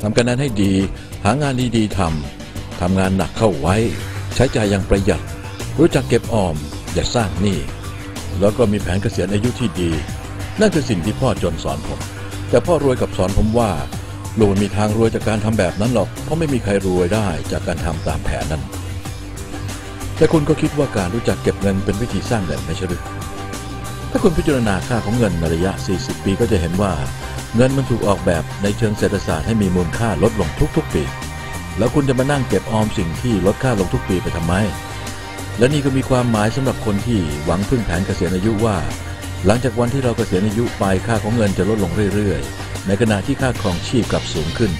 ทำคะแนนให้ดี หางานดีๆทำทำงานหนักเข้าไว้ ใช้จ่ายอย่างประหยัด รู้จักเก็บออม อย่าสร้างหนี้แล้วก็มีแผนเกษียณอายุที่ดี นั่นคือสิ่งที่พ่อจนสอนผม แต่พ่อรวยกับสอนผมว่าลูกไม่มีทางรวยจากการทำแบบนั้นหรอก เพราะไม่มีใครรวยได้จากการทำตามแผนนั้น แต่คุณก็คิดว่าการรู้จักเก็บเงินเป็นวิธีสร้างเงินไม่ใช่หรือถ้าคุณพิจารณาค่าของเงินในระยะ 40 ปีก็จะเห็นว่า เงินมันถูกออกแบบในเชิงเศรษฐศาสตร์ให้มีมูลค่าลดลงทุกๆปี แล้วคุณจะมานั่งเก็บออมสิ่งที่ลดค่าลงทุกปีไปทำไม และนี่ก็มีความหมายสำหรับคนที่หวังพึ่งแผนเกษียณอายุว่า หลังจากวันที่เราเกษียณอายุไปค่าของเงินจะลดลงเรื่อยๆ ในขณะที่ค่าครองชีพกลับสูงขึ้น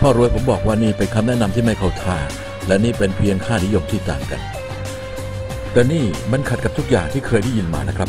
พ่อรวยผมบอกว่านี่เป็นคำแนะนำที่ไม่เข้าท่า และนี่เป็นเพียงค่านิยมที่ต่างกัน แต่นี่มันขัดกับทุกอย่างที่เคยได้ยินมานะครับ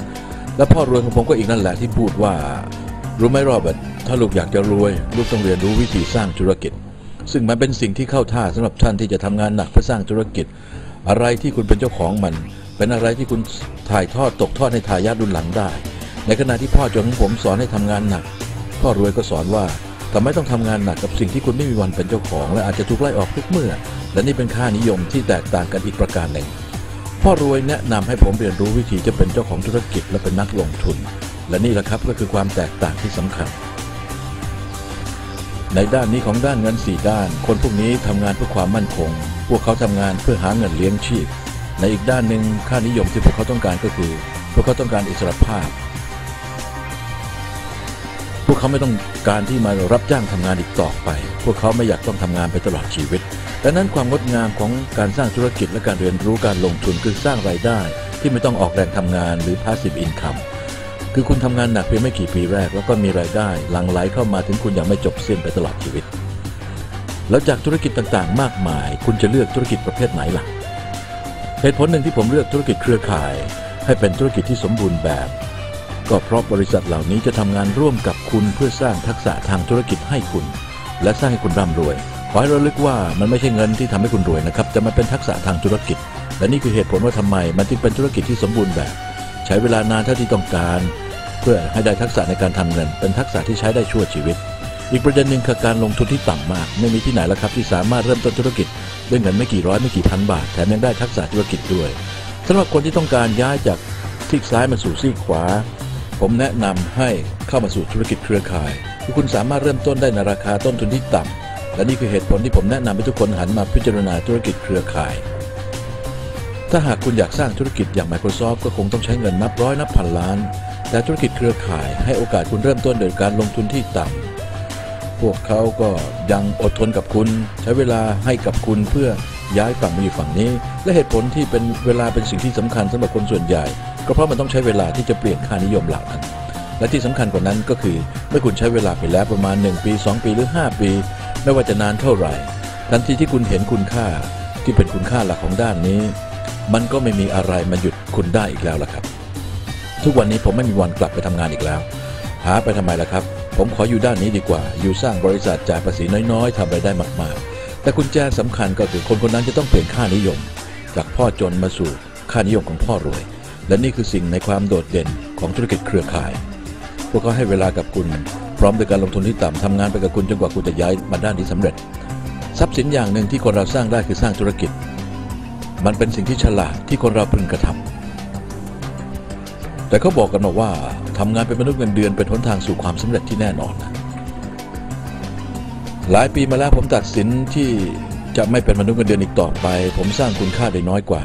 และพ่อรวยของผมก็อีกนั่นแหละที่พูดว่า รู้ไหมโรเบิร์ตถ้าลูกอยากจะรวย ลูกต้องเรียนรู้วิธีสร้างธุรกิจ ซึ่งมันเป็นสิ่งที่เข้าท่าสำหรับท่านที่จะทำงานหนักเพื่อสร้างธุรกิจ อะไรที่คุณเป็นเจ้าของมัน เป็นอะไรที่คุณถ่ายทอดตกทอดให้ทายาทรุ่นหลังได้ ในขณะที่พ่อจนของผมสอนให้ทำงานหนัก พ่อรวยก็สอนว่าทำไมต้องทำงานหนักกับสิ่งที่คุณไม่มีวันเป็นเจ้าของ และอาจจะถูกไล่ออกทุกเมื่อ และนี่เป็นค่านิยมที่แตกต่างกันอีกประการหนึ่ง พ่อรวยแนะนำให้ผมเรียนรู้วิธีจะเป็นเจ้าของธุรกิจและเป็นนักลงทุน และนี่แหละครับก็คือความแตกต่างที่สำคัญ ในด้านนี้ของด้านเงินสี่ด้าน คนพวกนี้ทำงานเพื่อความมั่นคง พวกเขาทำงานเพื่อหาเงินเลี้ยงชีพ ในอีกด้านหนึ่งค่านิยมที่พวกเขาต้องการก็คือ พวกเขาต้องการอิสรภาพ พวกเขาไม่ต้องการที่มารับจ้างทำงานอีกต่อไป พวกเขาไม่อยากต้องทำงานไปตลอดชีวิต ดังนั้นความงดงามของการสร้างธุรกิจและการเรียนรู้การลงทุนคือสร้างรายได้ ที่ไม่ต้องออกแรงทำงานหรือ passive income คือคุณทำงานหนักเพียงไม่กี่ปีแรก แล้วก็มีรายได้หลั่งไหลเข้ามาถึงคุณอย่างไม่จบสิ้นไปตลอดชีวิต แล้วจากธุรกิจต่างๆ มากมาย คุณจะเลือกธุรกิจประเภทไหนล่ะเหตุผลหนึ่งที่ผมเลือกธุรกิจเครือข่าย ให้เป็นธุรกิจที่สมบูรณ์แบบ ก็เพราะบริษัทเหล่านี้จะทำงานร่วมกับคุณเพื่อสร้างทักษะทางธุรกิจให้คุณ และสร้างให้คุณร่ำรวย ขอให้ระลึกว่ามันไม่ใช่เงินที่ทำให้คุณรวยนะครับ แต่มันเป็นทักษะทางธุรกิจ และนี่คือเหตุผลว่าทำไมมันจึงเป็นธุรกิจที่สมบูรณ์แบบ ใช้เวลานานเท่าที่ต้องการ เพื่อให้ได้ทักษะในการทำเงิน เป็นทักษะที่ใช้ได้ชั่วชีวิต อีกประเด็นหนึ่งคือการลงทุนที่ต่ำมาก ไม่มีที่ไหนแล้วครับที่สามารถเริ่มต้นธุรกิจด้วยเงินไม่กี่ร้อยไม่กี่พันบาทแถมยังได้ทักษะธุรกิจด้วยสำหรับคนที่ต้องการย้ายจากซีกซ้ายมาสู่ซีกขวา ผมแนะนำให้เข้ามาสู่ธุรกิจเครือข่ายที่คุณสามารถเริ่มต้นได้ในราคาต้นทุนที่ต่ำ และนี่คือเหตุผลที่ผมแนะนำให้ทุกคนหันมาพิจารณาธุรกิจเครือข่าย ถ้าหากคุณอยากสร้างธุรกิจอย่าง Microsoft ก็คงต้องใช้เงินนับร้อยนับพันล้าน แต่ธุรกิจเครือข่ายให้โอกาสคุณเริ่มต้นโดยการลงทุนที่ต่ำพวกเขาก็ยังอดทนกับคุณ ใช้เวลาให้กับคุณเพื่อย้ายฝั่งมาอยู่ฝั่งนี้ และเหตุผลที่เป็นเวลาเป็นสิ่งที่สำคัญสำหรับคนส่วนใหญ่ ก็เพราะมันต้องใช้เวลาที่จะเปลี่ยนค่านิยมเหล่านั้นและที่สำคัญกว่านั้นก็คือเมื่อคุณใช้เวลาไปแล้วประมาณ 1 ปี 2 ปีหรือ 5 ปี ไม่ว่าจะนานเท่าไหร่ ทันทีที่คุณเห็นคุณค่าที่เป็นคุณค่าหลักของด้านนี้ มันก็ไม่มีอะไรมาหยุดคุณได้อีกแล้วล่ะครับ ทุกวันนี้ผมไม่มีวันกลับไปทำงานอีกแล้ว หาไปทำไมล่ะครับ ผมขออยู่ด้านนี้ดีกว่า อยู่สร้างบริษัทจ่ายภาษีน้อยๆทำรายได้มากๆ แต่กุญแจสำคัญก็คือคนคนนั้นจะต้องเปลี่ยนค่านิยม จากพ่อจนมาสู่ค่านิยมของพ่อรวย และนี่คือสิ่งในความโดดเด่นของธุรกิจเครือข่าย พวกเขาให้เวลากับคุณ พร้อมด้วยการลงทุนที่ต่ำทำงานไปกับคุณจนกว่าคุณจะย้ายมาด้านนี้สำเร็จ ทรัพย์สินอย่างหนึ่งที่คนเราสร้างได้คือสร้างธุรกิจ มันเป็นสิ่งที่ฉลาดที่คนเราพึงกระทำแต่เขาบอกกันมาว่าทำงานเป็นมนุษย์เงินเดือนเป็นหนทางสู่ความสำเร็จที่แน่นอนนะหลายปีมาแล้วผมตัดสินที่จะไม่เป็นมนุษย์เงินเดือนอีกต่อไป ผมสร้างคุณค่าได้น้อยกว่า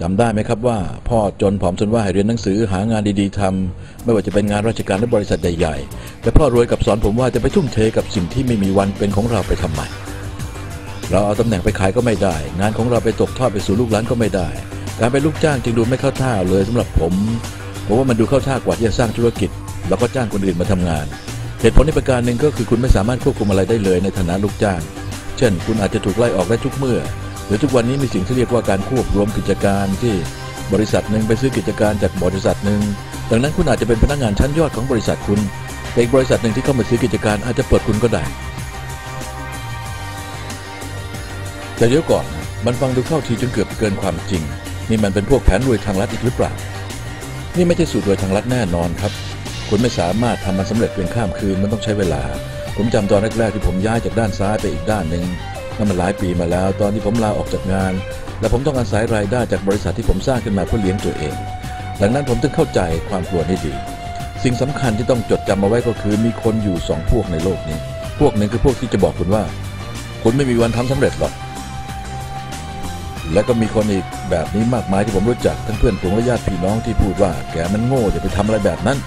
จำได้ไหมครับว่า พ่อจนผอมจนว่าให้เรียนหนังสือหางานดีๆทำไม่ว่าจะเป็นงานราชการหรือบริษัทใหญ่ๆแต่พ่อรวยกับสอนผมว่าจะไปทุ่มเทกับสิ่งที่ไม่มีวันเป็นของเราไปทำไมเราเอาตำแหน่งไปขายก็ไม่ได้ งานของเราไปตกทอดไปสู่ลูกหลานก็ไม่ได้ การเป็นลูกจ้างจึงดูไม่เข้าท่าเลยสำหรับผมผมว่ามันดูเข้าท่ากว่าที่จะสร้างธุรกิจ แล้วก็จ้างคนอื่นมาทำงาน เหตุผลในประการหนึ่งก็คือคุณไม่สามารถควบคุมอะไรได้เลยในฐานะลูกจ้าง เช่น คุณอาจจะถูกไล่ออกได้ทุกเมื่อ หรือทุกวันนี้มีสิ่งที่เรียกว่าการควบรวมกิจการที่บริษัทหนึ่งไปซื้อกิจการจากบริษัทหนึ่งดังนั้นคุณอาจจะเป็นพนักงานชั้นยอดของบริษัทคุณแต่อีกบริษัทหนึ่งที่เข้ามาซื้อกิจการอาจจะเปิดคุณก็ได้ แต่เดี๋ยวก่อนมันฟังดูเข้าทีจนเกือบเกินความจริง นี่มันเป็นพวกแผนรวยทางลัดอีกหรือเปล่า นี่ไม่ใช่สูตรรวยทางลัดแน่นอนครับ คุณไม่สามารถทำมันสำเร็จเพียงข้ามคืนมันต้องใช้เวลา ผมจำตอนแรกๆที่ผมย้ายจากด้านซ้ายไปอีกด้านหนึ่ง นั่นมันหลายปีมาแล้ว ตอนที่ผมลาออกจากงาน และผมต้องอาศัยรายได้จากบริษัทที่ผมสร้างขึ้นมาเพื่อเลี้ยงตัวเอง ดังนั้นผมจึงเข้าใจความกลัวนี้ดี สิ่งสำคัญที่ต้องจดจำเอาไว้ก็คือมีคนอยู่สองพวกในโลกนี้ พวกหนึ่งคือพวกที่จะบอกคุณว่า คุณไม่มีวันทำสำเร็จหรอก และก็มีคนอีกแบบนี้มากมายที่ผมรู้จักทั้งเพื่อนฝูงและญาติพี่น้องที่พูดว่าแกมันโง่อย่าไปทำอะไรแบบนั้น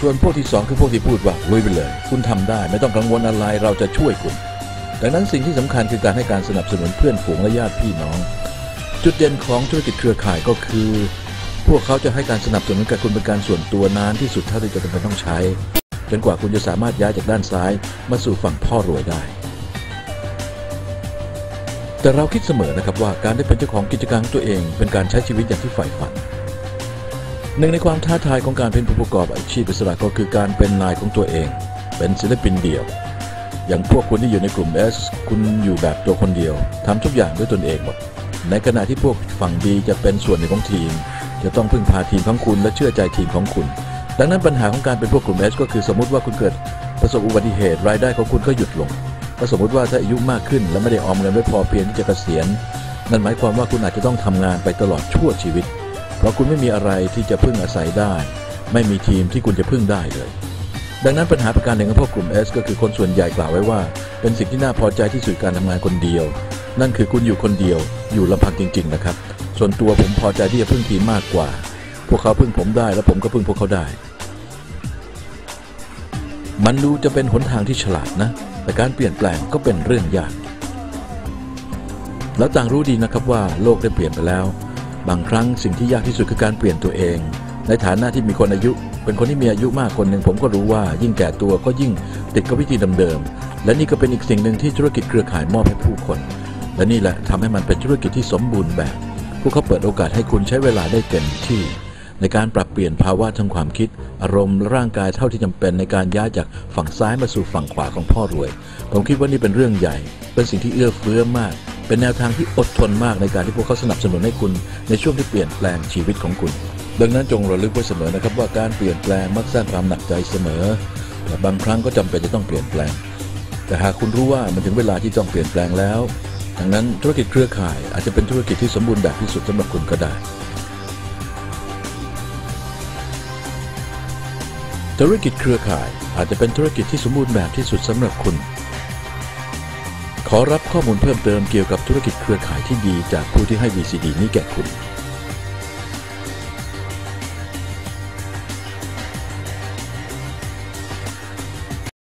ส่วนพวกที่สองคือพวกที่พูดว่าลุยไปเลย คุณทำได้ไม่ต้องกังวลอะไรเราจะช่วยคุณ ดังนั้นสิ่งที่สำคัญคือการให้การสนับสนุนเพื่อนฝูงและญาติพี่น้อง จุดเด่นของธุรกิจเครือข่ายก็คือ พวกเขาจะให้การสนับสนุนกับคุณเป็นการส่วนตัวนานที่สุดเท่าที่จะจำเป็นต้องใช้ จนกว่าคุณจะสามารถย้ายจากด้านซ้าย มาสู่ฝั่งพ่อรวยได้ แต่เราคิดเสมอนะครับว่าการได้เป็นเจ้าของกิจการของตัวเอง เป็นการใช้ชีวิตอย่างที่ใฝ่ฝันหนึ่งในความท้าทายของการเป็นผู้ประกอบอาชีพอิสระก็คือการเป็นนายของตัวเอง เป็นศิลปินเดี่ยว อย่างพวกคุณที่อยู่ในกลุ่ม S คุณอยู่แบบตัวคนเดียวทำทุกอย่างด้วยตนเองหมด ในขณะที่พวกฝั่ง B จะเป็นส่วนหนึ่งของทีม จะต้องพึ่งพาทีมของคุณและเชื่อใจทีมของคุณ ดังนั้นปัญหาของการเป็นพวกกลุ่ม S ก็คือสมมติว่าคุณเกิดประสบอุบัติเหตุรายได้ของคุณก็หยุดลงก็สมมติว่าถ้าอายุมากขึ้น และไม่ได้ออมเงินไว้พอเพียงที่จะเกษียณนั่นหมายความว่าคุณอาจจะต้องทำงานไปตลอดชั่วชีวิต เพราะคุณไม่มีอะไรที่จะพึ่งอาศัยได้ ไม่มีทีมที่คุณจะพึ่งได้เลย ดังนั้นปัญหาประการหนึ่งของพวกกลุ่ม S ก็คือคนส่วนใหญ่กล่าวไว้ว่า เป็นสิ่งที่น่าพอใจที่สุดการทำงานคนเดียว นั่นคือคุณอยู่คนเดียว อยู่ลำพังจริง ๆ นะครับ ส่วนตัวผมพอใจที่จะพึ่งทีมมากกว่า พวกเขาพึ่งผมได้และผมก็พึ่งพวกเขาได้ มันดูจะเป็นหนทางที่ฉลาดนะ แต่การเปลี่ยนแปลงก็เป็นเรื่องยาก แล้วต่างรู้ดีนะครับว่าโลกได้เปลี่ยนไปแล้ว บางครั้งสิ่งที่ยากที่สุดคือการเปลี่ยนตัวเอง ในฐานะที่มีคนอายุ เป็นคนที่มีอายุมากคนหนึ่งผมก็รู้ว่ายิ่งแก่ตัวก็ยิ่งติดกับวิธีเดิมๆและนี่ก็เป็นอีกสิ่งหนึ่งที่ธุรกิจเครือข่ายมอบให้ผู้คน และนี่แหละทำให้มันเป็นธุรกิจที่สมบูรณ์แบบ พวกเขาเปิดโอกาสให้คุณใช้เวลาได้เต็มที่ ในการปรับเปลี่ยนภาวะทางความคิด อารมณ์และร่างกายเท่าที่จำเป็นในการย้ายจากฝั่งซ้ายมาสู่ฝั่งขวาของพ่อรวย ผมคิดว่านี่เป็นเรื่องใหญ่ เป็นสิ่งที่เอื้อเฟื้อมาก เป็นแนวทางที่อดทนมากในการที่พวกเขาสนับสนุนให้คุณ ในช่วงที่เปลี่ยนแปลงชีวิตของคุณ ดังนั้นจงระลึกไว้เสมอนะครับว่าการเปลี่ยนแปลงมักสร้างความหนักใจเสมอ แต่บางครั้งก็จำเป็นจะต้องเปลี่ยนแปลง แต่หากคุณรู้ว่ามันถึงเวลาที่ต้องเปลี่ยนแปลงแล้ว ดังนั้นธุรกิจเครือข่ายอาจจะเป็นธุรกิจที่สมบูรณ์แบบที่สุดสำหรับคุณก็ได้ธุรกิจเครือข่ายอาจจะเป็นธุรกิจที่สมบูรณ์แบบที่สุดสำหรับคุณ ขอรับข้อมูลเพิ่มเติมเกี่ยวกับธุรกิจเครือข่ายที่ดีจากผู้ที่ให้ VCD นี้แก่คุณ